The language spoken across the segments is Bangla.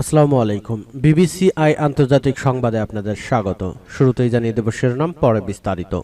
আসসালামু আলাইকুম। বিবিসি আই আন্তর্জাতিক সংবাদে আপনাদের স্বাগত। শুরুতেই জানিয়ে দেব শিরোনাম, পরে বিস্তারিত।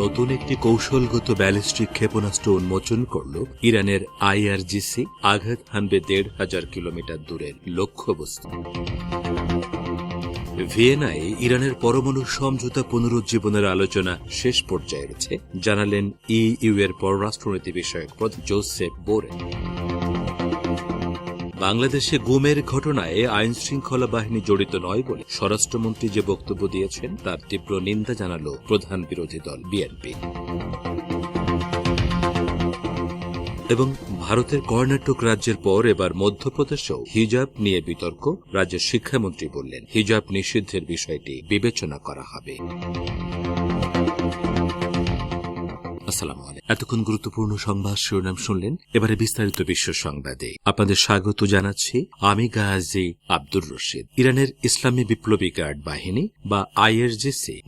নতুন একটি কৌশলগত ব্যালিস্টিক ক্ষেপণাস্ত্র উন্মোচন করল ইরানের আইআরজিসি, আঘাত হানবে দেড় হাজার কিলোমিটার দূরের লক্ষ্যবস্তু। ভিয়েনায় ইরানের পরমাণু সমঝোতা পুনরুজ্জীবনের আলোচনা শেষ পর্যায়ে রয়েছে, জানালেন ইইউ এর পররাষ্ট্রনীতি বিষয়ক প্রধান জোসেফ বোরেন। বাংলাদেশে গুমের ঘটনায় আইন শৃঙ্খলা বাহিনী জড়িত নয় বলে স্বরাষ্ট্রমন্ত্রী যে বক্তব্য দিয়েছেন, তার তীব্র নিন্দা জানাল প্রধান বিরোধী দল বিএনপি। এবং ভারতের কর্ণাটক রাজ্যের পর এবার মধ্যপ্রদেশেও হিজাব নিয়ে বিতর্ক, রাজ্যের শিক্ষামন্ত্রী বললেন। হিজাব নিষিদ্ধের বিষয়টি বিবেচনা করা হবে। আসসালামু এতক্ষণ গুরুত্বপূর্ণ সংবাদ শিরোনাম শুনলেন। এবারে বিস্তারিত বিশ্ব সংবাদে। আপনাদের স্বাগত জানাচ্ছি আমি আব্দুর রশিদ। ইরানের ইসলামী বিপ্লবী গার্ড বাহিনী বা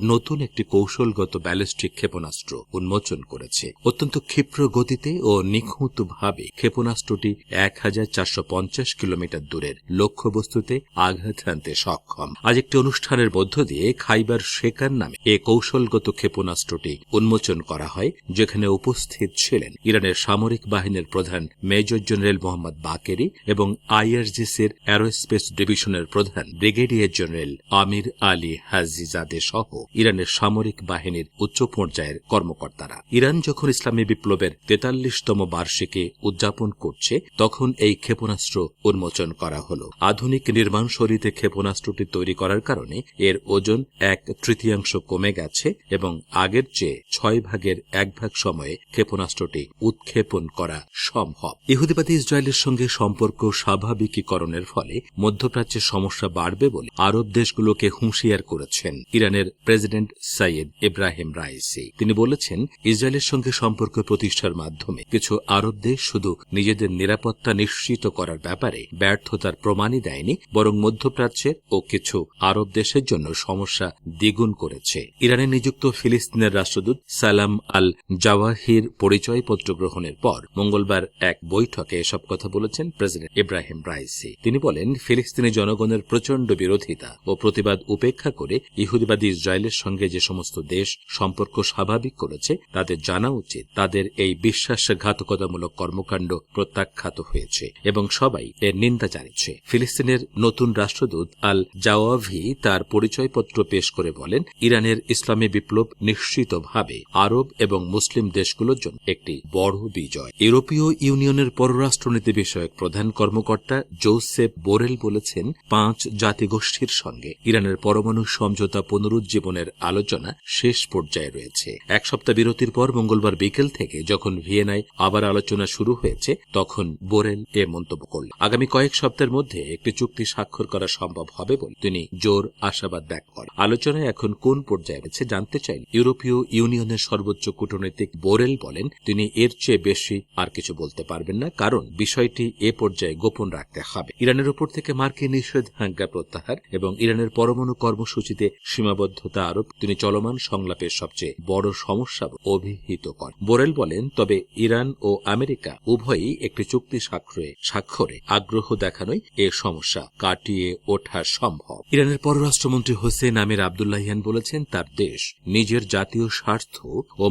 নতুন একটি কৌশলগত ব্যালিস্টিক ক্ষেপণাস্ত্র উন্মোচন করেছে। অত্যন্ত ক্ষিপ্র গতিতে ও নিখুঁতভাবে ক্ষেপণাস্ত্রটি এক হাজার চারশো পঞ্চাশ কিলোমিটার দূরের লক্ষ্যবস্তুতে আঘাত হানতে সক্ষম। আজ একটি অনুষ্ঠানের মধ্য দিয়ে খাইবার শেখার নামে এ কৌশলগত ক্ষেপণাস্ত্রটি উন্মোচন করা হয়। যেখানে উপস্থিত ছিলেন ইরানের সামরিক বাহিনীর প্রধান মেজর জেনারেল মোহাম্মদ বাকেরি এবং আইআরজিসির অ্যারোস্পেস ডিভিশনের প্রধান brigadier general Amir Ali Hajizadeh সহ ইরানের সামরিক বাহিনীর উচ্চ পর্যায়ের কর্মকর্তারা। ইরান যখন ইসলামী বিপ্লবের তেতাল্লিশতম বার্ষিকী উদযাপন করছে, তখন এই ক্ষেপণাস্ত্র উন্মোচন করা হল। আধুনিক নির্মাণ শৈলীতে ক্ষেপণাস্ত্রটি তৈরি করার কারণে এর ওজন এক তৃতীয়াংশ কমে গেছে এবং আগের চেয়ে ছয় ভাগের এক ভাগ সময়ে ক্ষেপণাস্ত্রটি উৎক্ষেপণ করা সম্ভব। ইহুদিবাদী ইসরায়েলের সঙ্গে সম্পর্ক স্বাভাবিকীকরণের ফলে মধ্যপ্রাচ্যের সমস্যা বাড়বে বলে আরব দেশগুলোকে হুঁশিয়ার করেছেন ইরানের প্রেসিডেন্ট সাইয়েদ ইব্রাহিম রাইসি। তিনি বলেছেন, ইসরায়েলের সঙ্গে সম্পর্ক প্রতিষ্ঠার মাধ্যমে কিছু আরব দেশ শুধু নিজেদের নিরাপত্তা নিশ্চিত করার ব্যাপারে ব্যর্থতার প্রমাণই দেয়নি, বরং মধ্যপ্রাচ্যের ও কিছু আরব দেশের জন্য সমস্যা দ্বিগুণ করেছে। ইরানে নিযুক্ত ফিলিস্তিনের রাষ্ট্রদূত সালাম আল জাওয়াহির পরিচয়পত্র গ্রহণের পর মঙ্গলবার এক বৈঠকে এসব কথা বলেছেন প্রেসিডেন্ট ইব্রাহিম রাইসি। তিনি বলেন, ফিলিস্তিনি জনগণের প্রচণ্ড বিরোধিতা ও প্রতিবাদ উপেক্ষা করে ইহুদিবাদী ইসরায়েলের সঙ্গে যে সমস্ত দেশ সম্পর্ক স্বাভাবিক করেছে তাদের জানা উচিত তাদের এই বিশ্বাসঘাতকতামূলক কর্মকাণ্ড প্রত্যাখ্যাত হয়েছে এবং সবাই এর নিন্দা জানিয়েছে। ফিলিস্তিনের নতুন রাষ্ট্রদূত আল জাওয়াভি তার পরিচয়পত্র পেশ করে বলেন, ইরানের ইসলামী বিপ্লব নিশ্চিতভাবে আরব এবং মুসলিম দেশগুলোর জন্য একটি বড় বিজয়। ইউরোপীয় ইউনিয়নের পররাষ্ট্রনীতি বিষয়ক প্রধান কর্মকর্তা জোসেফ বোরেল বলেছেন, পাঁচ জাতিগোষ্ঠীর সঙ্গে ইরানের পরমাণু সমঝোতা পুনরুজ্জীবনের আলোচনা শেষ পর্যায়ে রয়েছে। এক সপ্তাহ বিরতির পর মঙ্গলবার বিকেল থেকে যখন ভিয়েনায় আবার আলোচনা শুরু হয়েছে, তখন বোরেল এ মন্তব্য করলেন। আগামী কয়েক সপ্তাহের মধ্যে একটি চুক্তি স্বাক্ষর করা সম্ভব হবে বলে তিনি জোর আশাবাদ ব্যক্ত করেন। আলোচনায় এখন কোন পর্যায়ে রয়েছে জানতে চাইলে ইউরোপীয় ইউনিয়নের সর্বোচ্চ কূটনৈতিক বোরেল বলেন, তিনি এর চেয়ে বেশি আর কিছু বলতে পারবেন না, কারণ বিষয়টি এ পর্যায়ে গোপন রাখতে হবে। ইরানের উপর থেকে মার্কিন নিষেধাজ্ঞা প্রত্যাহার এবং ইরানের পরমাণু কর্মসূচিতে সীমাবদ্ধতা আরোপ তিনি চলমান সংলাপের সবচেয়ে বড় সমস্যা অভিহিত করেন। বোরেল বলেন, তবে ইরান ও আমেরিকা উভয়ই একটি চুক্তি স্বাক্ষরে স্বাক্ষরে আগ্রহ দেখানোই এ সমস্যা কাটিয়ে ওঠা সম্ভব। ইরানের পররাষ্ট্রমন্ত্রী হোসেন আমির আবদুল্লাহিয়ান বলেছেন, তার দেশ নিজের জাতীয় স্বার্থ ও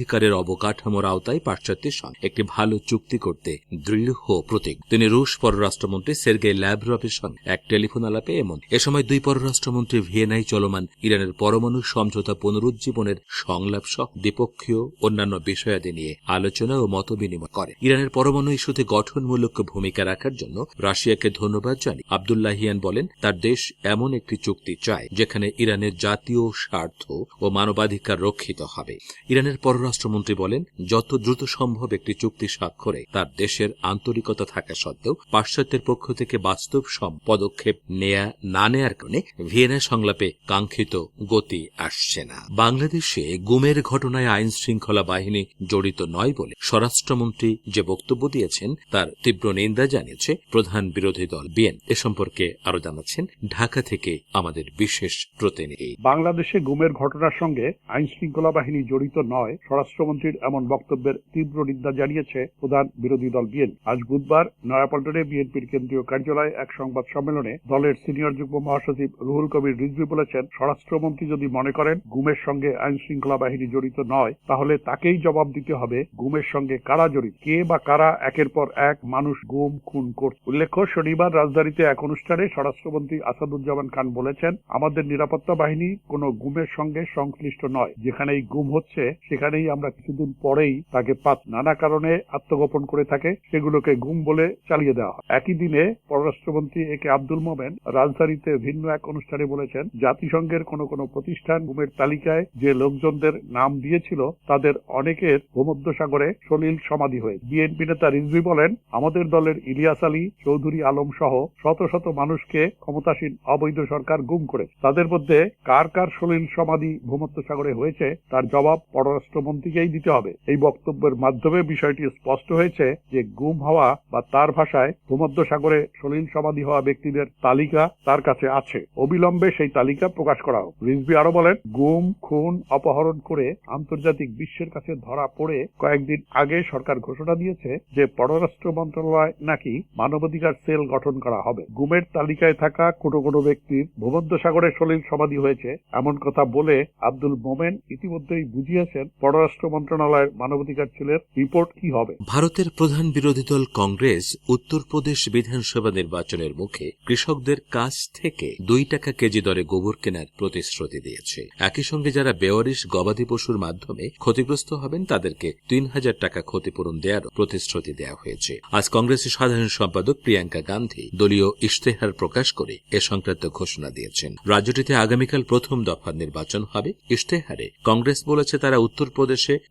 মানবাধিকারের অবকাঠামোর আওতায় পাশ্চাত্যের সঙ্গে একটি ভালো চুক্তি করতে দৃঢ় প্রতীক। তিনি রুশ পররাষ্ট্রমন্ত্রী সের্গে ল্যাভরভের সঙ্গে এক টেলিফোন আলাপে এমন, এ সময় দুই পররাষ্ট্রমন্ত্রী ভিয়েনায় চলমান ইরানের পরমাণু সমঝোতা পুনরুজ্জীবনের সংলাপ সহ দ্বিপক্ষীয় অন্যান্য বিষয়াদি নিয়ে আলোচনা ও মত বিনিময় করে। ইরানের পরমাণু ইস্যুতে গঠনমূলক ভূমিকা রাখার জন্য রাশিয়াকে ধন্যবাদ জানিয়ে আবদুল্লাহিয়ান বলেন, তার দেশ এমন একটি চুক্তি চায় যেখানে ইরানের জাতীয় স্বার্থ ও মানবাধিকার রক্ষিত হবে। ইরানের পররাষ্ট্রমন্ত্রী বলেন, যত দ্রুত সম্ভব একটি চুক্তি স্বাক্ষরে, তার দেশের আন্তরিকতা থাকা সত্ত্বেও পাশ্চাত্যের পক্ষ থেকে বাস্তব পদক্ষেপ নেয়া, না নেয়ার কারণে ভিয়েনা সংলাপে কাঙ্ক্ষিত গতি আসছে না। বাংলাদেশে গুমের ঘটনায় আইন শৃঙ্খলা বাহিনী জড়িত নয় বলে স্বরাষ্ট্রমন্ত্রী যে বক্তব্য দিয়েছেন, তার তীব্র নিন্দা জানিয়েছে প্রধান বিরোধী দল বিএন। এ সম্পর্কে আরও জানাচ্ছেন, ঢাকা থেকে আমাদের বিশেষ প্রতিনিধি। বাংলাদেশে গুমের ঘটনার সঙ্গে আইন শৃঙ্খলা বাহিনী জড়িত নয় স্বরাষ্ট্রমন্ত্রীর এমন বক্তব্যের তীব্র নিন্দা জানিয়েছে প্রধান বিরোধী দল বিএনপি। আজ বুধবার নয়াপল্টনে বিএনপির কেন্দ্রীয় কার্যালয়ে এক সংবাদ সম্মেলনে দলের সিনিয়র যুগ্ম মহাসচিব রুহুল কবির রিজভি বলেছেন, স্বরাষ্ট্রমন্ত্রী যদি মনে করেন গুমের সঙ্গে আইন শৃঙ্খলা বাহিনী জড়িত নয়, তাহলে তাকেই জবাব দিতে হবে গুমের সঙ্গে কারা জড়িত, কে বা কারা একের পর এক মানুষ গুম, খুন করছে উল্লেখ্য, শনিবার রাজধানীতে এক অনুষ্ঠানে স্বরাষ্ট্রমন্ত্রী আসাদুজ্জামান খান বলেছেন, আমাদের নিরাপত্তা বাহিনী কোনো গুমের সঙ্গে সংশ্লিষ্ট নয়, যেখানেই গুম হচ্ছে সেখানেই আমরা কিছুদিন পরেই তাকে পাত নানা কারণে আত্মগোপন করে থাকে, সেগুলোকে গুম বলে চালিয়ে দেওয়া হয়। একই দিনে পররাষ্ট্রমন্ত্রী এ কে আব্দুল মোমেন রাজধানীতে ভিন্ন এক অনুষ্ঠানে বলেছেন, জাতিসংঘের কোনো কোনো প্রতিষ্ঠান গুমের তালিকায় যে লোকজনদের নাম দিয়েছিল, তাদের অনেকের ভূমধ্যসাগরে সলিল সমাধি হয়ে বিএনপি নেতা রিজভি বলেন, আমাদের দলের ইলিয়াস আলী, চৌধুরী আলম সহ শত শত মানুষকে ক্ষমতাসীন অবৈধ সরকার গুম করে তাদের মধ্যে কার কার সলিল সমাধি ভূমধ্যসাগরে হয়েছে, তার জবাব পররাষ্ট্রমন্ত্রীকেই দিতে হবে। এই বক্তব্যের মাধ্যমে বিষয়টি স্পষ্ট হয়েছে যে গুম হওয়া বা তার ভাষায় ভূমধ্যসাগরে সলিল সমাধি হওয়া ব্যক্তিদের তালিকা তার কাছে আছে। অবিলম্বে সেই তালিকা প্রকাশ করা হোক। রিজভি আরও বলেন, গুম, খুন, অপহরণ করে আন্তর্জাতিক বিশ্বের কাছে ধরা পড়ে কয়েকদিন আগে সরকার ঘোষণা দিয়েছে যে পররাষ্ট্র মন্ত্রণালয় নাকি মানবাধিকার সেল গঠন করা হবে। গুমের তালিকায় থাকা কোনো কোনো ব্যক্তির ভূমধ্যসাগরে সলিল সমাধি হয়েছে। এমন কথা বলে আব্দুল মোমেন ইতিমধ্যেই বুঝিয়েছেন পররাষ্ট্র মন্ত্রণালয়ের মানবাধিকার সেলের রিপোর্ট কি হবে? ভারতের প্রধান বিরোধী দল কংগ্রেস উত্তরপ্রদেশ বিধানসভা নির্বাচনের মুখে কৃষকদের কাছ থেকে দুই টাকা কেজি দরে গোবর কেনার প্রতিশ্রুতি দিয়েছে। একই সঙ্গে যারা বেওয়ারিশ গবাদি পশুর মাধ্যমে ক্ষতিগ্রস্ত হবেন, তাদেরকে তিন হাজার টাকা ক্ষতিপূরণ দেওয়ার প্রতিশ্রুতি দেওয়া হয়েছে। আজ কংগ্রেসের সাধারণ সম্পাদক প্রিয়াঙ্কা গান্ধী দলীয় ইশতেহার প্রকাশ করে এ সংক্রান্ত ঘোষণা দিয়েছেন। রাজ্যটিতে আগামীকাল প্রথম দফার নির্বাচন হবে। ইশতেহারে কংগ্রেস বলেছে তারা উত্তরপ্রদেশে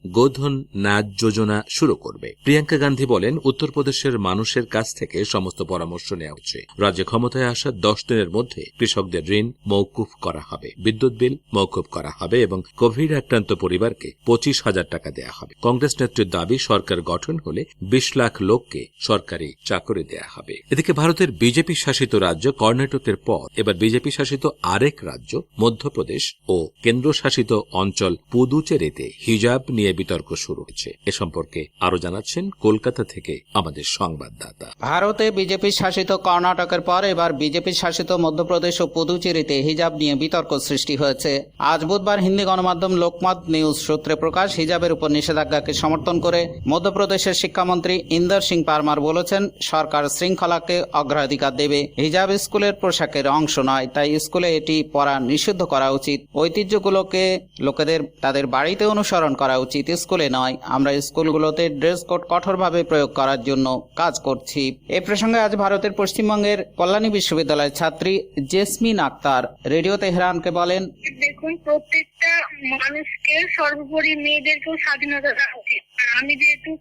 গোধন ন্যায যোজনা শুরু করবে। প্রিয়াঙ্কা গান্ধী বলেন, উত্তরপ্রদেশের মানুষের কাছ থেকে সমস্ত পরামর্শ নেওয়া হচ্ছে। রাজ্যে ক্ষমতায় আসার দশ দিনের মধ্যে কৃষকদের ঋণ মৌকুফ করা হবে। বিদ্যুৎ বিল মৌকুফ করা হবে এবং কোভিড আক্রান্ত পরিবারকে পঁচিশ হাজার টাকা দেওয়া হবে। কংগ্রেস নেত্রীর দাবি, সরকার গঠন হলে বিশ লাখ লোককে সরকারি চাকরি দেওয়া হবে। এদিকে ভারতের বিজেপি শাসিত রাজ্য কর্ণাটকের পর, এবার বিজেপি শাসিত আরেক রাজ্য, মধ্যপ্রদেশ ও কেন্দ্রশাসিত অঞ্চল পুদুচেরিতে হিজাব নিয়ে বিতর্ক শুরু হয়েছে। এ সম্পর্কে আরও জানাচ্ছেন কলকাতা থেকে আমাদের সংবাদদাতা। ভারতে বিজেপি শাসিত কর্ণাটকের পর এবার বিজেপি শাসিত মধ্যপ্রদেশ ও পুদুচেরিতে হিজাব নিয়ে বিতর্ক সৃষ্টি হয়েছে। আজ বুধবার হিন্দি গণমাধ্যম লোকমত নিউজ সূত্রে প্রকাশ হিজাবের উপর নিষেধাজ্ঞাকে সমর্থন করে মধ্যপ্রদেশের শিক্ষামন্ত্রী ইন্দর সিং পারমার বলেছেন, সরকার শৃঙ্খলাকে অগ্রাধিকার দেবে। হিজাব স্কুলের পোশাকের অংশ নয়, তাই স্কুলে এটি পড়া নিষিদ্ধ করা উচিত। ঐতিহ্যগুলোকে লোকেদের, তাদের বাড়িতে অনুসরণ করা উচিত। স্কুলে নয়, আমরা স্কুলগুলোতে ড্রেস কোড কঠোরভাবে প্রয়োগ করার জন্য কাজ করছি। এ প্রসঙ্গে আজ ভারতের পশ্চিমবঙ্গের কল্যাণী বিশ্ববিদ্যালয়ের ছাত্রী জেসমিন আক্তার রেডিও তেহরানকে বলেন, দেখুন, প্রত্যেকটা মানুষকে সর্বোপরি মেয়েদেরকেও স্বাধীনতা দেওয়া উচিত। আমি যেহেতু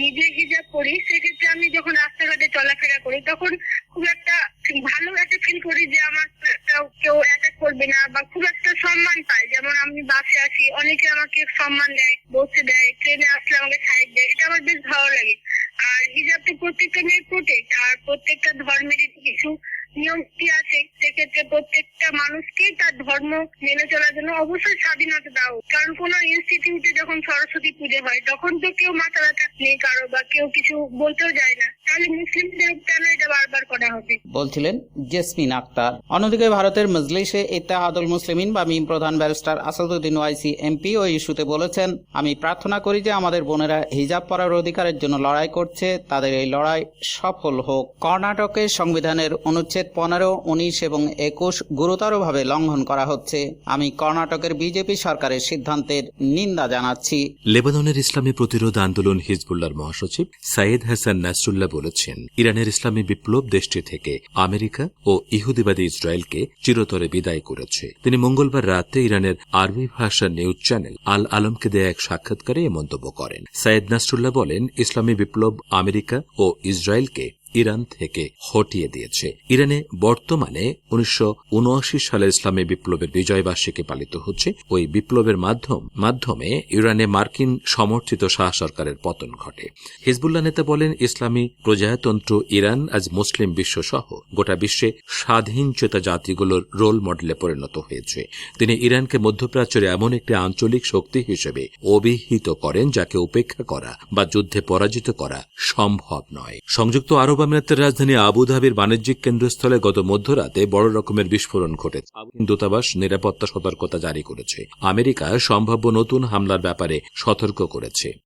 নিজে হিজাব করি সেক্ষেত্রে আমি যখন রাস্তাঘাটে চলাফেরা করি, তখন খুব একটা ভালো একটা ফিল করি যে আমার কেউ অ্যাটাক করবে না বা খুব একটা সম্মান আমি বাসে আসি অনেকে আমাকে সম্মান দেয়, বসে দেয় ট্রেনে আসলে আমাকে সাইড দেয়। এটা আমার বেশ ভালো লাগে। আর হিজাব তো প্রত্যেকটা মেয়ে প্রোটেক্ট আর প্রত্যেকটা ধর্মেরই কিছু নিয়ম কি আছে সেক্ষেত্রে প্রত্যেকটা মানুষকে তার ধর্ম মেনে চলার জন্য অবশ্যই স্বাধীনতা দাও। কারণ কোন ইনস্টিটিউটে যখন সরস্বতী পুজো হয়, তখন তো কেউ মাথা ব্যথা নেই কারও বা কেউ কিছু বলতেও যায় না। তাহলে মুসলিমদের কেন এটা বারবার করা হবে? বলছিলেন জেসমিন আক্তার। অন্যদিকে ভারতের মজলিসে ইত্তেহাদুল মুসলিমিন বা মিম প্রধান ব্যারিস্টার আসাদুদ্দিন ওয়াইসি এমপি ওই ইস্যুতে বলেছেন, আমি প্রার্থনা করি যে আমাদের বোনেরা হিজাব পরার অধিকারের জন্য লড়াই করছে, তাদের এই লড়াই সফল হোক। কর্ণাটকের সংবিধানের অনুচ্ছেদ পনেরো, উনিশ এবং একুশ গুরুতরভাবে লঙ্ঘন করা হচ্ছে। আমি কর্ণাটকের বিজেপি সরকারের সিদ্ধান্তের নিন্দা জানাচ্ছি। লেবাননের ইসলামী প্রতিরোধ আন্দোলন হিজবুল্লাহর মহাসচিব সাইয়েদ হাসান নাসরুল্লাহ বলেছেন, ইরানের ইসলামী বিপ্লব দেশটি থেকে আমেরিকা ও ইহুদিবাদী ইসরায়েলকে চিরতরে বিদায় করেছে। তিনি মঙ্গলবার রাতে ইরানের আরবি ভাষার নিউজ চ্যানেল আল আলমকে দেয়া এক সাক্ষাৎকারে এ মন্তব্য করেন। সাইয়েদ নাসরুল্লাহ বলেন, ইসলামী বিপ্লব আমেরিকা ও ইসরায়েলকে ইরান থেকে হটিয়ে দিয়েছে। ইরানে বর্তমানে উনিশশো সালের ইসলামী বিপ্লবের বিজয়বার্ষিকী পালিত হচ্ছে। ওই বিপ্লবের মাধ্যম, মাধ্যমে ইরানে মার্কিন সমর্থিত শাহ সরকারের পতন ঘটে। হিজবুল্লাহ নেতা বলেন, ইসলামী প্রজাতন্ত্র ইরান আজ মুসলিম বিশ্ব সহ গোটা বিশ্বে স্বাধীনচেতা জাতিগুলোর রোল মডেলে পরিণত হয়েছে। তিনি ইরানকে মধ্যপ্রাচ্যের এমন একটি আঞ্চলিক শক্তি হিসেবে অভিহিত করেন, যাকে উপেক্ষা করা বা যুদ্ধে পরাজিত করা সম্ভব নয়। সংযুক্ত আরব আমিরাতের রাজধানী আবুধাবির বাণিজ্যিক কেন্দ্রস্থলে গত মধ্যরাতে বড় রকমের বিস্ফোরণ ঘটেছে। দূতাবাস নিরাপত্তা সতর্কতা জারি করেছে। আমেরিকা সম্ভাব্য নতুন হামলার ব্যাপারে সতর্ক করেছে।